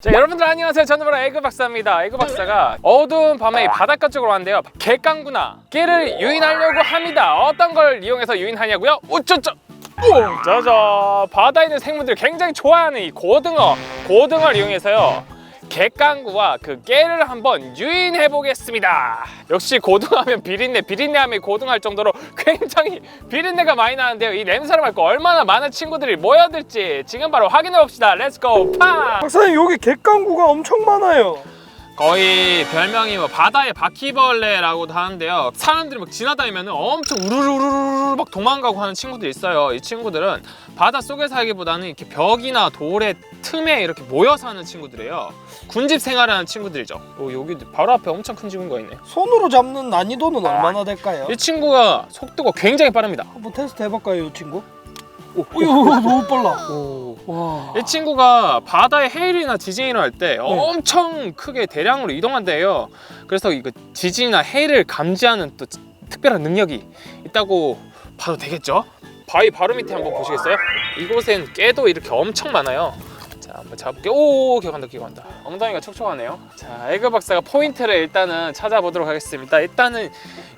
자 여러분들 안녕하세요. 저는 바로 에그 박사입니다. 에그 박사가 어두운 밤에 이 바닷가 쪽으로 왔는데요. 객강구나. 깨를 유인하려고 합니다. 어떤 걸 이용해서 유인하냐고요? 오, 짜자 바다에 있는 생물들이 굉장히 좋아하는 이 고등어. 고등어를 이용해서요 객강구와 그 깨를 한번 유인해 보겠습니다. 역시 고등어 하면 비린내 비린내 하면 고등어 할 정도로 굉장히 비린내가 많이 나는데요. 이 냄새를 맡고 얼마나 많은 친구들이 모여들지 지금 바로 확인해 봅시다. 렛츠고 파 박사님 여기 객강구가 엄청 많아요. 거의 별명이 뭐 바다의 바퀴벌레라고도 하는데요. 사람들이 막 지나다니면 엄청 우르르르르 막 도망가고 하는 친구들이 있어요. 이 친구들은 바다 속에 살기보다는 이렇게 벽이나 돌의 틈에 이렇게 모여 사는 친구들이에요. 군집 생활하는 친구들이죠. 오, 여기 바로 앞에 엄청 큰 친구가 있네. 손으로 잡는 난이도는 얼마나 될까요? 이 친구가 속도가 굉장히 빠릅니다. 한번 테스트 해볼까요, 이 친구? 오, 오, 너무 빨라. 오. 와. 이 친구가 바다에 해일이나 지진이 일어날 때 엄청 크게 대량으로 이동한대요. 그래서 이거 지진이나 해일을 감지하는 또 특별한 능력이 있다고 봐도 되겠죠? 바위 바로 밑에 한번 보시겠어요? 이곳엔 깨도 이렇게 엄청 많아요. 자, 한번 잡을게요. 오, 기억한다, 기억한다. 엉덩이가 촉촉하네요. 자, 에그 박사가 포인트를 일단은 찾아보도록 하겠습니다. 일단은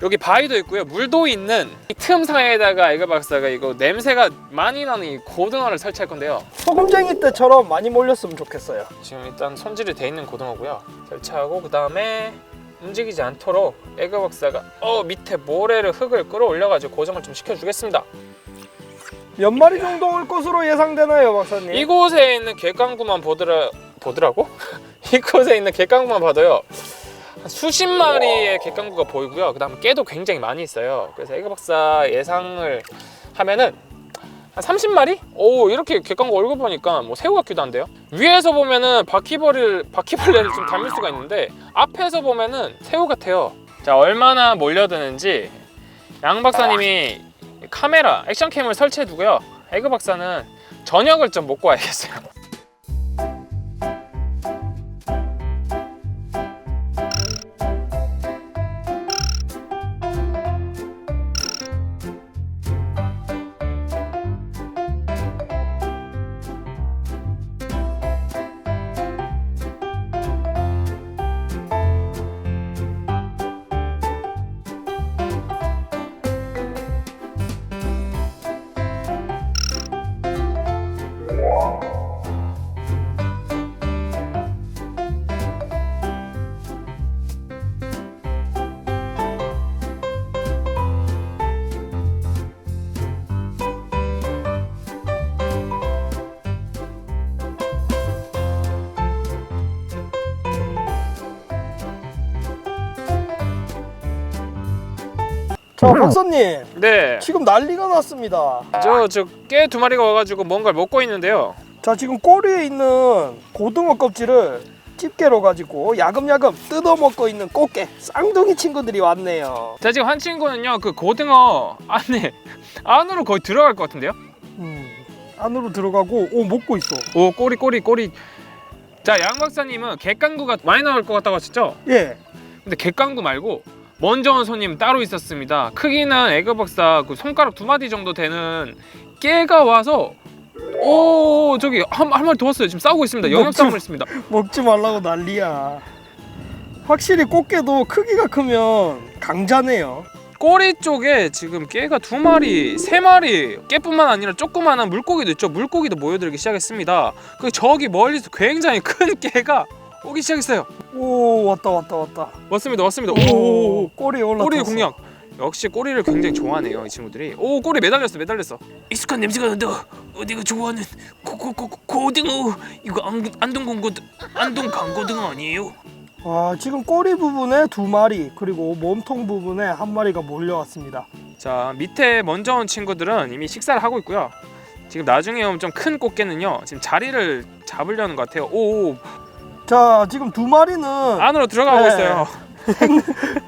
여기 바위도 있고요. 물도 있는 이 틈 사이에다가 에그 박사가 이거 냄새가 많이 나는 이 고등어를 설치할 건데요. 소금쟁이 때처럼 많이 몰렸으면 좋겠어요. 지금 일단 손질이 돼 있는 고등어고요. 설치하고 그 다음에 움직이지 않도록 에그 박사가 어 밑에 모래를 흙을 끌어올려가지고 고정을 좀 시켜주겠습니다. 몇 마리 정도 올 것으로 예상되나요, 박사님? 이곳에 있는 갯강구만 보더라 보더라고? 이곳에 있는 갯강구만 봐도요. 한 수십 마리의 갯강구가 보이고요. 그 다음에 깨도 굉장히 많이 있어요. 그래서 에그 박사 예상을 하면은 한 30마리? 오 이렇게 객관과 얼굴 보니까 뭐 새우 같기도 한데요 위에서 보면은 바퀴벌레를 바퀴벌레를 좀 닮을 수가 있는데 앞에서 보면은 새우 같아요 자 얼마나 몰려드는지 양 박사님이 카메라 액션캠을 설치해 두고요. 에그 박사는 저녁을 좀 먹고 와야겠어요 자, 박사님. 네 지금 난리가 났습니다. 저 저 깨 두 마리가 와가지고 뭔가를 먹고 있는데요 자, 지금 꼬리에 있는 고등어 껍질을 집게로 가지고 야금야금 뜯어 먹고 있는 꽃게 쌍둥이 친구들이 왔네요. 자 지금 한 친구는요 그 고등어 안에 안으로 거의 들어갈 것 같은데요 음, 안으로 들어가고 오 먹고 있어. 오 꼬리 꼬리 꼬리 자 양 박사님은 객강구가 많이 나올 것 같다고 하셨죠? 예. 근데 객강구 말고 먼저 온 손님 따로 있었습니다 크기는 에그 박사 그 손가락 두 마디 정도 되는 깨가 와서 오 저기 한, 한 마리 더 왔어요 지금 싸우고 있습니다 영역 싸움을 했습니다 먹지 말라고 난리야. 확실히 꽃게도 크기가 크면 강자네요. 꼬리 쪽에 지금 깨가 두 마리, 세 마리 깨뿐만 아니라 조그마한 물고기도 있죠. 물고기도 모여들기 시작했습니다. 그 저기 멀리서 굉장히 큰 깨가 오기 시작했어요. 오 왔다 왔다 왔다. 왔습니다, 왔습니다. 오, 꼬리 올라. 꼬리 공략. 역시 꼬리를 굉장히 좋아하네요 이 친구들이. 오 꼬리 매달렸어, 매달렸어. 익숙한 냄새가 난다. 어디가 좋아하는 고고고 고등어 이거 안, 안동 공고 안동 강고등어 아니에요? 와 지금 꼬리 부분에 두 마리 그리고 몸통 부분에 한 마리가 몰려왔습니다. 자 밑에 먼저 온 친구들은 이미 식사를 하고 있고요. 지금 나중에 오면 좀 큰 꽃게는요. 지금 자리를 잡으려는 것 같아요. 오 자 지금 두 마리는 안으로 들어가고 네. 있어요.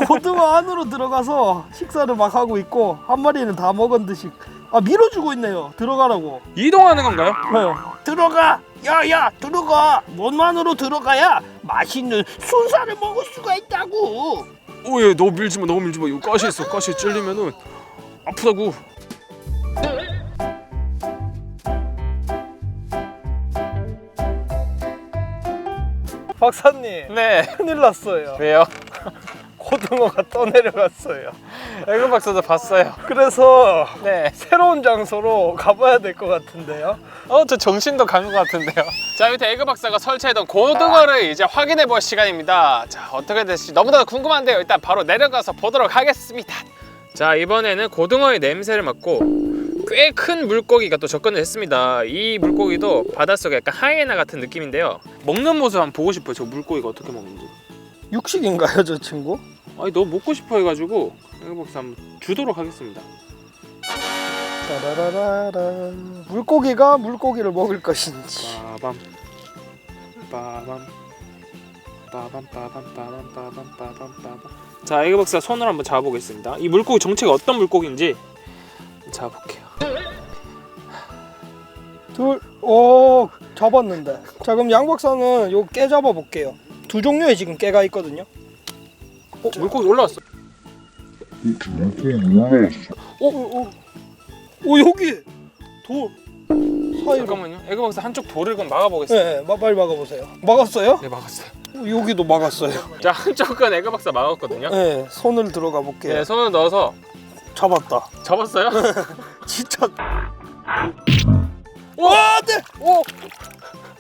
고등어 안으로 들어가서 식사를 막 하고 있고 한 마리는 다 먹은 듯이 아 밀어주고 있네요. 들어가라고. 이동하는 건가요? 네. 들어가. 야야 들어가. 몸만으로 들어가야 맛있는 순살을 먹을 수가 있다고. 오예 너무 밀지 마 너무 밀지 마 이거 가시 있어 가시 찔리면은 아프다고 박사님 네. 큰일 났어요. 왜요? 고등어가 떠내려갔어요. 에그 박사도 봤어요. 그래서 네. 새로운 장소로 가봐야 될 것 같은데요. 어, 저 정신도 간 것 같은데요. 자, 밑에 에그 박사가 설치해둔 고등어를 이제 확인해 볼 시간입니다. 자, 어떻게 될지 너무나 궁금한데요. 일단 바로 내려가서 보도록 하겠습니다. 자, 이번에는 고등어의 냄새를 맡고 꽤 큰 물고기가 또 접근을 했습니다. 이 물고기도 바닷속에 약간 하이에나 같은 느낌인데요. 먹는 모습 한번 보고 싶어요. 저 물고기가 어떻게 먹는지. 육식인가요, 저 친구? 아니, 너무 먹고 싶어 해가지고 박사 한번 주도록 하겠습니다. 따라라라라. 물고기가 물고기를 먹을 것인지. 빠밤 빠밤 빠밤 빠밤 빠밤 빠밤 빠밤 빠밤 자 에그 박사 손으로 한번 잡아보겠습니다 이 물고기 정체가 어떤 물고기인지 잡아볼게요 둘, 오, 잡았는데. 자, 그럼 양 박사는 요 깨 잡아 볼게요. 두 종류의 지금 깨가 있거든요. 어 물고기 올라왔어 오, 오, 오, 오 여기 돌 사이로. 잠깐만요 에그 박사 한쪽 돌을 그럼 막아보겠습니다 네, 마- 빨리 막아보세요. 막았어요? 네 막았어요 어, 여기도 막았어요. 자 한쪽은 에그 박사 막았거든요 네, 손을 들어가 볼게요. 네 손을 넣어서 잡았다. 잡았어요? 진짜. 오! 와, 네. 오!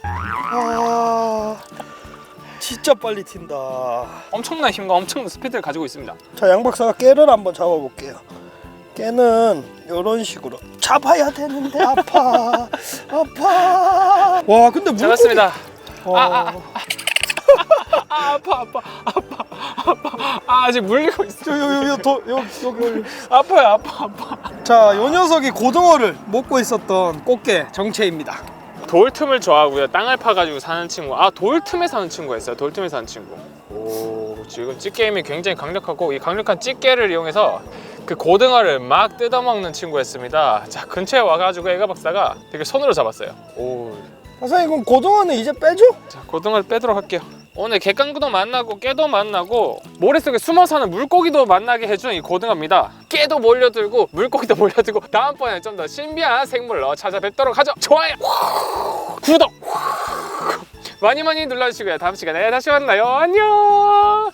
아, 진짜 빨리 튄다. 엄청난 힘과 엄청난 스피드를 가지고 있습니다 자, 양 박사가 깨를 한번 잡아볼게요. 깨는 이런 식으로 잡아야 되는데 아파, 아파. 와, 근데 물고기. 잡았습니다 와, 아, 아, 아 아파 아파 아파 아파 아 아직 물리고 있어 저, 요, 요, 요, 도, 요, 여기 올려. 아파요 아파 아파 자, 요 녀석이 고등어를 먹고 있었던 꽃게 정체입니다. 돌 틈을 좋아하고요. 땅을 파가지고 사는 친구. 아, 돌 틈에 사는 친구가 있어요. 돌 틈에 사는 친구. 오, 지금 찌개임이 굉장히 강력하고 이 강력한 찌개를 이용해서 그 고등어를 막 뜯어먹는 친구였습니다. 자, 근처에 와가지고 애가 박사가 되게 손으로 잡았어요. 오, 박사님, 그럼 고등어는 이제 빼죠? 자, 고등어를 빼도록 할게요. 오늘 객강구도 만나고 깨도 만나고 모래 속에 숨어 사는 물고기도 만나게 해준 이 고등어입니다. 깨도 몰려들고 물고기도 몰려들고 다음번에 좀 더 신비한 생물로 찾아뵙도록 하죠. 좋아요, 구독 많이 많이 눌러주시고요. 다음 시간에 다시 만나요. 안녕.